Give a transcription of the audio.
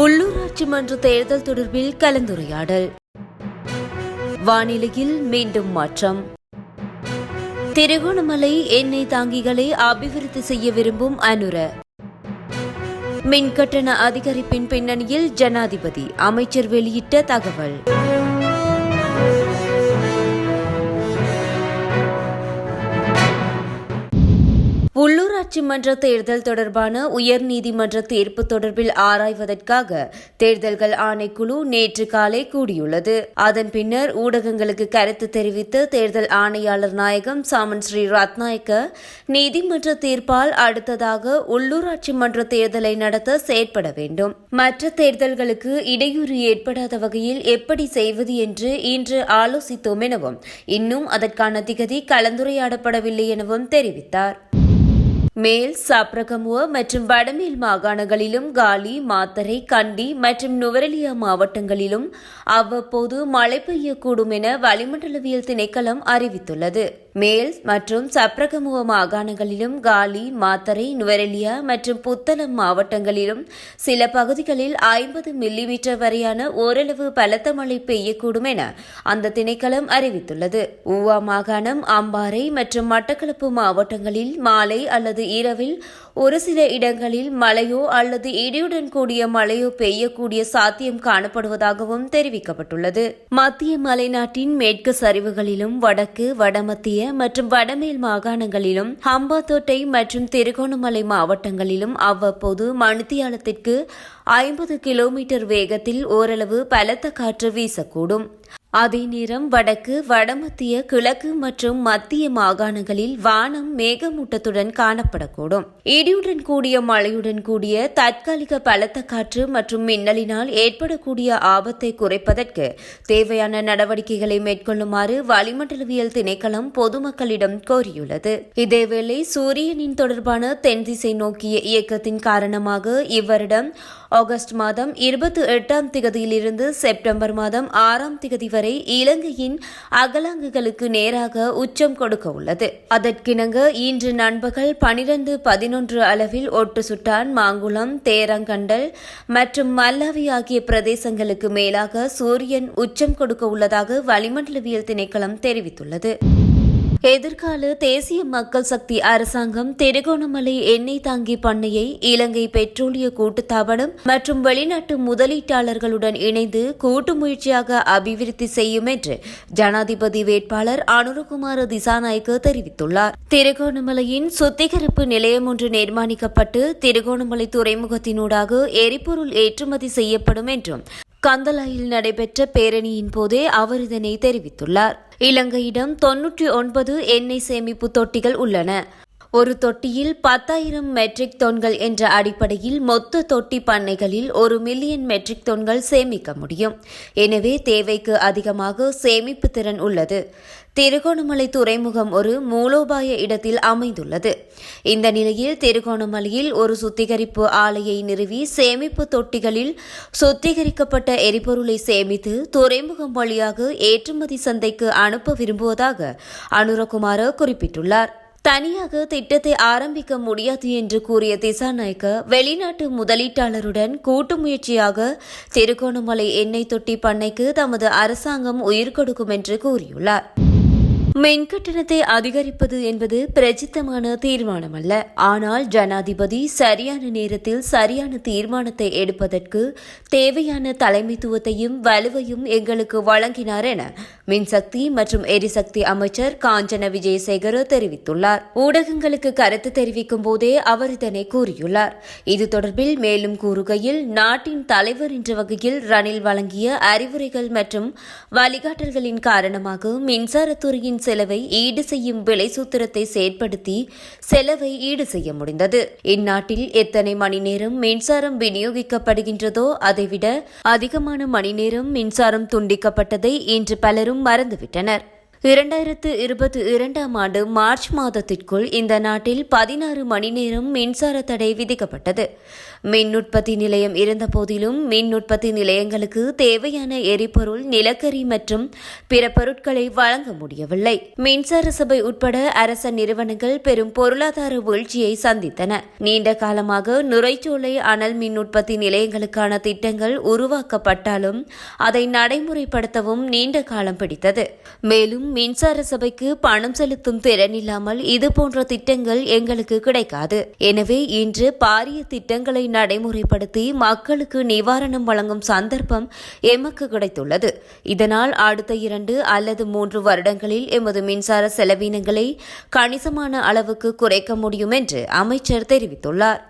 உள்ளூராட்சி மன்ற தேர்தல் தொடர்பில் கலந்துரையாடல். வானிலையில் மீண்டும் மாற்றம். திருகோணமலை எண்ணெய் தாங்கிகளை அபிவிருத்தி செய்ய விரும்பும் அனுர. மின்கட்டண அதிகரிப்பின் பின்னணியில் ஜனாதிபதி அமைச்சர் வெளியிட்ட தகவல். உள்ளூராட்சி மன்ற தேர்தல் தொடர்பான உயர்நீதிமன்ற தீர்ப்பு தொடர்பில் ஆராய்வதற்காக தேர்தல்கள் ஆணைக்குழு நேற்று காலை கூடியுள்ளது. அதன் பின்னர் ஊடகங்களுக்கு கருத்து தெரிவித்த தேர்தல் ஆணையாளர் நாயகம் சாமன் ஸ்ரீ ரத்நாயக்க நீதிமன்ற தீர்ப்பால் அடுத்ததாக உள்ளூராட்சி மன்ற தேர்தலை நடத்த செயற்பட வேண்டும். மற்ற தேர்தல்களுக்கு இடையூறு ஏற்படாத வகையில் எப்படி செய்வது என்று இன்று ஆலோசித்தோம் எனவும் இன்னும் அதற்கான திகதி கலந்துரையாடப்படவில்லை எனவும் தெரிவித்தார். மேல் சப்ரகமுவ மற்றும் வடமேல் மாகாணங்களிலும் காலி மாத்தரை கண்டி மற்றும் நுவரெலியா மாவட்டங்களிலும் அவ்வப்போது மழை பெய்யக்கூடும் என வளிமண்டலவியல் திணைக்களம் அறிவித்துள்ளது. மேல் மற்றும் சப்ரகமுவ மாகாணங்களிலும் காலி மாத்தரை நுவரெலியா மற்றும் புத்தளம் மாவட்டங்களிலும் சில பகுதிகளில் ஐம்பது மில்லிமீட்டர் வரையான ஓரளவு பலத்த மழை பெய்யக்கூடும் என அந்த திணைக்களம் அறிவித்துள்ளது. ஊவா மாகாணம் அம்பாறை மற்றும் மட்டக்களப்பு மாவட்டங்களில் மாலை அல்லது இரவில் ஒரு சில இடங்களில் மழையோ அல்லது இடியுடன் கூடிய மழையோ பெய்யக்கூடிய சாத்தியம் காணப்படுவதாகவும் தெரிவிக்கப்பட்டுள்ளது. மத்திய மலைநாட்டின் மேற்கு சரிவுகளிலும் வடக்கு வடமத்திய மற்றும் வடமேல் மாகாணங்களிலும் ஹம்பாத்தோட்டை மற்றும் திருகோணமலை மாவட்டங்களிலும் அவ்வப்போது மணித்தியாலத்திற்கு ஐம்பது கிலோமீட்டர் வேகத்தில் ஓரளவு பலத்த காற்று வீசக்கூடும். அதே நேரம் வடக்கு வடமத்திய கிழக்கு மற்றும் மத்திய மாகாணங்களில் வானம் மேகமூட்டத்துடன் காணப்படக்கூடும். இடியுடன் கூடிய மழையுடன் கூடிய தற்காலிக பலத்த காற்று மற்றும் மின்னலினால் ஏற்படக்கூடிய ஆபத்தை குறைப்பதற்கு தேவையான நடவடிக்கைகளை மேற்கொள்ளுமாறு வளிமண்டலவியல் திணைக்களம் பொதுமக்களிடம் கோரியுள்ளது. இதேவேளை சூரியனின் தொடர்பான தென் திசை நோக்கிய இயக்கத்தின் காரணமாக இவரிடம் ஆகஸ்ட் மாதம் இருபத்தி எட்டாம் திகதியிலிருந்து செப்டம்பர் மாதம் ஆறாம் திகதி வரை இலங்கையின் அகலாங்குகளுக்கு நேராக உச்சம் கொடுக்க உள்ளது. அதற்கிணங்க இன்று நண்பகல் பனிரெண்டு பதினொன்று அளவில் ஒட்டு சுட்டான் மாங்குளம் தேரங்கண்டல் மற்றும் மல்லாவி ஆகிய பிரதேசங்களுக்கு மேலாக சூரியன் உச்சம் கொடுக்க உள்ளதாக வளிமண்டலவியல் திணைக்களம் தெரிவித்துள்ளது. எதிர்கால தேசிய மக்கள் சக்தி அரசாங்கம் திருகோணமலை எண்ணெய் தாங்கி பண்ணையை இலங்கை பெட்ரோலிய கூட்டுத்தாபனம் மற்றும் வெளிநாட்டு முதலீட்டாளர்களுடன் இணைந்து கூட்டு முயற்சியாக அபிவிருத்தி செய்யும் என்று ஜனாதிபதி வேட்பாளர் அனுரகுமார திசாநாயக்க தெரிவித்துள்ளார். திருகோணமலையின் சுத்திகரிப்பு நிலையம் ஒன்று நிர்மாணிக்கப்பட்டு திருகோணமலை துறைமுகத்தினூடாக எரிபொருள் ஏற்றுமதி செய்யப்படும் என்றும் கந்தலாயில் நடைபெற்ற பேரணியின் போதே அவர் இதனை தெரிவித்துள்ளார். இலங்கையிடம் தொன்னூற்றி ஒன்பது எண்ணெய் சேமிப்பு தொட்டிகள் உள்ளன. ஒரு தொட்டியில் பத்தாயிரம் மெட்ரிக் தொன்கள் என்ற அடிப்படையில் மொத்த தொட்டி பண்ணைகளில் ஒரு மில்லியன் மெட்ரிக் தொன்கள் சேமிக்க முடியும். எனவே தேவைக்கு அதிகமாக சேமிப்பு திறன் உள்ளது. திருகோணமலை துறைமுகம் ஒரு மூலோபாய இடத்தில் அமைந்துள்ளது. இந்த நிலையில் திருகோணமலையில் ஒரு சுத்திகரிப்பு ஆலையை நிறுவி சேமிப்பு தொட்டிகளில் சுத்திகரிக்கப்பட்ட எரிபொருளை சேமித்து துறைமுகம் வழியாக ஏற்றுமதி சந்தைக்கு அனுப்ப விரும்புவதாக அனுரகுமார குறிப்பிட்டுள்ளார். தனியாக திட்டத்தை ஆரம்பிக்க முடியாது என்று கூறிய திசாநாயக்க வெளிநாட்டு முதலீட்டாளருடன் கூட்டு முயற்சியாக திருகோணமலை எண்ணெய் தொட்டி பண்ணைக்கு தமது அரசாங்கம் உயிர் கொடுக்கும் என்று கூறியுள்ளார். மின் கட்டணத்தை அதிகரிப்பது என்பது பிரசித்தமான தீர்மானம் அல்ல ஆனால் ஜனாதிபதி சரியான நேரத்தில் சரியான தீர்மானத்தை எடுப்பதற்கு தேவையான தலைமைத்துவத்தையும் வலுவையும் எங்களுக்கு வழங்கினார் என மின்சக்தி மற்றும் எரிசக்தி அமைச்சர் காஞ்சன விஜயசேகர தெரிவித்துள்ளார். ஊடகங்களுக்கு கருத்து தெரிவிக்கும் போதே அவர் இதனை கூறியுள்ளார். இது தொடர்பில் மேலும் கூறுகையில் நாட்டின் தலைவர் என்ற வகையில் ரணில் வழங்கிய அறிவுரைகள் மற்றும் வழிகாட்டல்களின் காரணமாக மின்சாரத்துறையின் செலவை ஈடு செய்யும் விலை சூத்திரத்தை செயற்படுத்தி செலவை ஈடு செய்ய முடிந்தது. இந்நாட்டில் எத்தனை மணி நேரம் மின்சாரம் விநியோகிக்கப்படுகின்றதோ அதைவிட அதிகமான மணி நேரம் மின்சாரம் துண்டிக்கப்பட்டதை இன்று பலரும் மறந்துவிட்டனர். இரண்டாயிரத்து இருபத்தி இரண்டாம் ஆண்டு மார்ச் மாதத்திற்குள் இந்த நாட்டில் பதினாறு மணி நேரம் மின்சார தடை விதிக்கப்பட்டது. மின் உற்பத்தி நிலையம் இருந்தபோதிலும் மின் உற்பத்தி நிலையங்களுக்கு தேவையான எரிபொருள் நிலக்கரி மற்றும் பிற பொருட்களை வழங்க முடியவில்லை. மின்சார சபை உட்பட அரச நிறுவனங்கள் பெரும் பொருளாதார வீழ்ச்சியை சந்தித்தன. நீண்ட காலமாக நுரைச்சோலை அனல் மின் உற்பத்தி நிலையங்களுக்கான திட்டங்கள் உருவாக்கப்பட்டாலும் அதை நடைமுறைப்படுத்தவும் நீண்ட காலம் பிடித்தது. மேலும் மின்சார சபைக்கு பணம் செலுத்தும் திறன் இல்லாமல் இதுபோன்ற திட்டங்கள் எங்களுக்கு கிடைக்காது. எனவே இன்று பாரிய திட்டங்களை நடைமுறைப்படுத்தி மக்களுக்கு நிவாரணம் வழங்கும் சந்தர்ப்பம் எமக்கு கிடைத்துள்ளது. இதனால் அடுத்த இரண்டு அல்லது மூன்று வருடங்களில் எமது மின்சார செலவினங்களை கணிசமான அளவுக்கு குறைக்க முடியும் என்று அமைச்சர் தெரிவித்துள்ளார்.